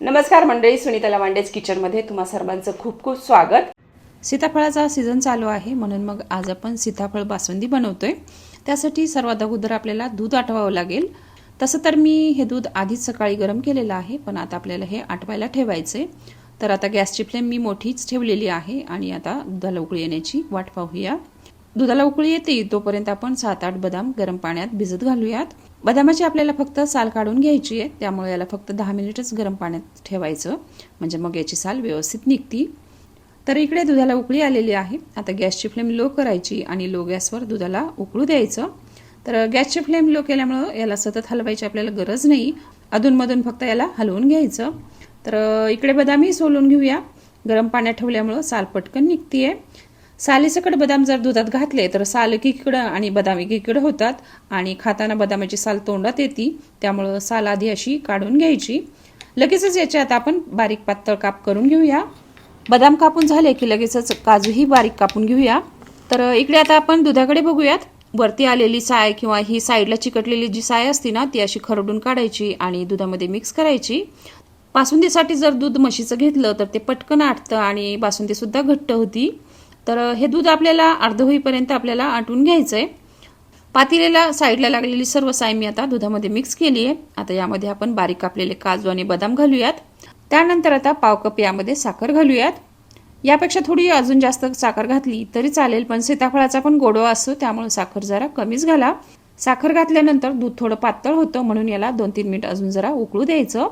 नमस्कार मंडळी सुनीता लवांडेज किचनमध्ये तुम्हा सर्वांचं खूप खूप स्वागत. सीताफळाचा सीझन चालू आहे म्हणून मग आज आपण सीताफळ बासुंदी बनवतोय. त्यासाठी सर्वात अगोदर आपल्याला दूध आठवावं लागेल. तसं तर मी हे दूध आधीच सकाळी गरम केलेलं आहे पण आता आपल्याला हे आठवायला ठेवायचं आहे तर आता गॅसची फ्लेम मी मोठीच ठेवलेली आहे आणि आता दुधाला उकळी येण्याची वाट पाहूया. दुधाला उकळी येते. तोपर्यंत आपण सात आठ बदाम गरम पाण्यात भिजत घालूयात. बदामाची आपल्याला फक्त साल काढून घ्यायची आहे. त्यामुळे याला फक्त दहा मिनिटच गरम पाण्यात ठेवायचं. म्हणजे मग याची साल व्यवस्थित निघती. तर इकडे दुधाला उकळी आलेली आहे. आता गॅसची फ्लेम लो करायची आणि लो गॅसवर दुधाला उकळू द्यायचं. तर गॅसची फ्लेम लो केल्यामुळं याला सतत हलवायची आपल्याला गरज नाही. अधूनमधून फक्त याला हलवून घ्यायचं. तर इकडे बदामही सोलून घेऊया. गरम पाण्यात ठेवल्यामुळं साल पटकन निघतीये. सालीसकट बदाम जर दुधात घातले तर साल किकडं आणि बदाम एकीकडं होतात आणि खाताना बदामाची साल तोंडात येते त्यामुळं साल आधी अशी काढून घ्यायची. लगेचच याच्यात आपण बारीक पातळ काप करून घेऊया. बदाम कापून झाले की लगेचच काजूही बारीक कापून घेऊया. तर इकडे आता आपण दुधाकडे बघूयात. वरती आलेली साय किंवा ही साईडला चिकटलेली जी साय असते ना ती अशी खरडून काढायची आणि दुधामध्ये मिक्स करायची. बासुंदीसाठी जर दूध म्हशीचं घेतलं तर ते पटकन आटतं आणि बासुंदीसुद्धा घट्ट होती. तर हे दूध आपल्याला अर्ध होईपर्यंत आपल्याला आटून घ्यायचं आहे पातेलेला साईडला लागलेली सर्व साय मी आता दुधामध्ये मिक्स केली आहे आता यामध्ये आपण बारीक कापलेले काजू आणि बदाम घालूयात. त्यानंतर आता पाव कप यामध्ये साखर घालूयात. यापेक्षा थोडी अजून जास्त साखर घातली तरी चालेल पण सीताफळाचा पण गोडवा असतो त्यामुळे साखर जरा कमीच घाला. साखर घातल्यानंतर दूध थोडं पातळ होतं म्हणून याला दोन तीन मिनिट अजून जरा उकळू द्यायचं.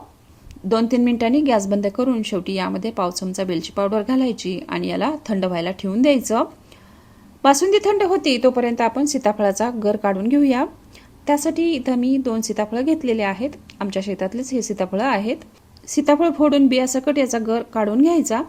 दोन तीन मिनिटांनी गॅस बंद करून शेवटी यामध्ये पाव चमचा वेलची पावडर घालायची आणि याला थंड व्हायला ठेवून द्यायचं. बासुंदी थंड होती तोपर्यंत आपण सीताफळाचा गर काढून घेऊया. त्यासाठी इथं मी दोन सीताफळं घेतलेले आहेत. आमच्या शेतातलेच हे सीताफळं आहेत. सीताफळ फोडून बियासकट याचा गर काढून घ्यायचा.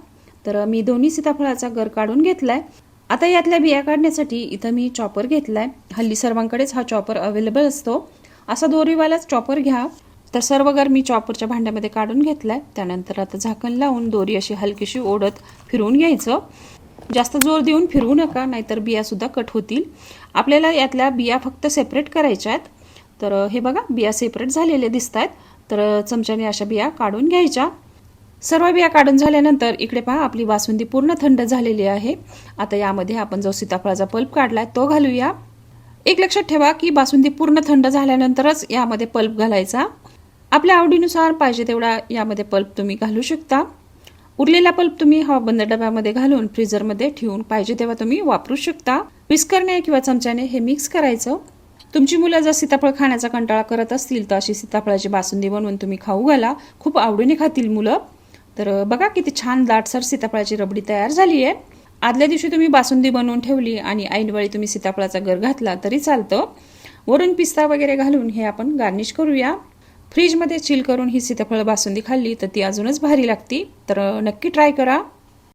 तर मी दोन्ही सीताफळाचा गर काढून घेतलाय. आता यातल्या बिया काढण्यासाठी इथं मी चॉपर घेतलाय. हल्ली सर्वांकडेच हा चॉपर अवेलेबल असतो. असा दोरीवालाच चॉपर घ्या. तर सर्व गर मी चॉपरच्या भांड्यामध्ये काढून घेतलाय. त्यानंतर आता झाकण लावून दोरी अशी हलकीशी ओढत फिरवून घ्यायचं. जास्त जोर देऊन फिरवू नका नाहीतर बिया सुद्धा कट होतील. आपल्याला यातल्या बिया फक्त सेपरेट करायच्या आहेत. तर हे बघा बिया सेपरेट झालेले दिसत आहेत तर चमच्याने अशा बिया काढून घ्यायच्या. सर्व बिया काढून झाल्यानंतर इकडे पहा आपली बासुंदी पूर्ण थंड झालेली आहे. आता यामध्ये आपण जो सीताफळाचा पल्प काढलाय तो घालूया. एक लक्षात ठेवा की बासुंदी पूर्ण थंड झाल्यानंतरच यामध्ये पल्प घालायचा. आपल्या आवडीनुसार पाहिजे तेवढा यामध्ये पल्प तुम्ही घालू शकता. उरलेला पल्प तुम्ही हवाबंद डब्यामध्ये घालून फ्रीजरमध्ये ठेवून पाहिजे तेव्हा तुम्ही वापरू शकता. विस्करणे किंवा चमच्याने हे मिक्स करायचं. तुमची मुलं जर सीताफळ खाण्याचा कंटाळा करत असतील तर अशी सीताफळाची बासुंदी बनवून तुम्ही खाऊ घाला. खूप आवडीने खातील मुलं. तर बघा किती छान दाटसर सीताफळाची रबडी तयार झाली आहे आदल्या दिवशी तुम्ही बासुंदी बनवून ठेवली आणि ऐनवेळी तुम्ही सीताफळाचा गर घातला तरी चालतं. वरून पिस्ता वगैरे घालून हे आपण गार्निश करूया. फ्रीजमध्ये चिल करून ही सीताफळ बासुंदी खाल्ली तर ती अजूनच भारी लागती. तर नक्की ट्राय करा.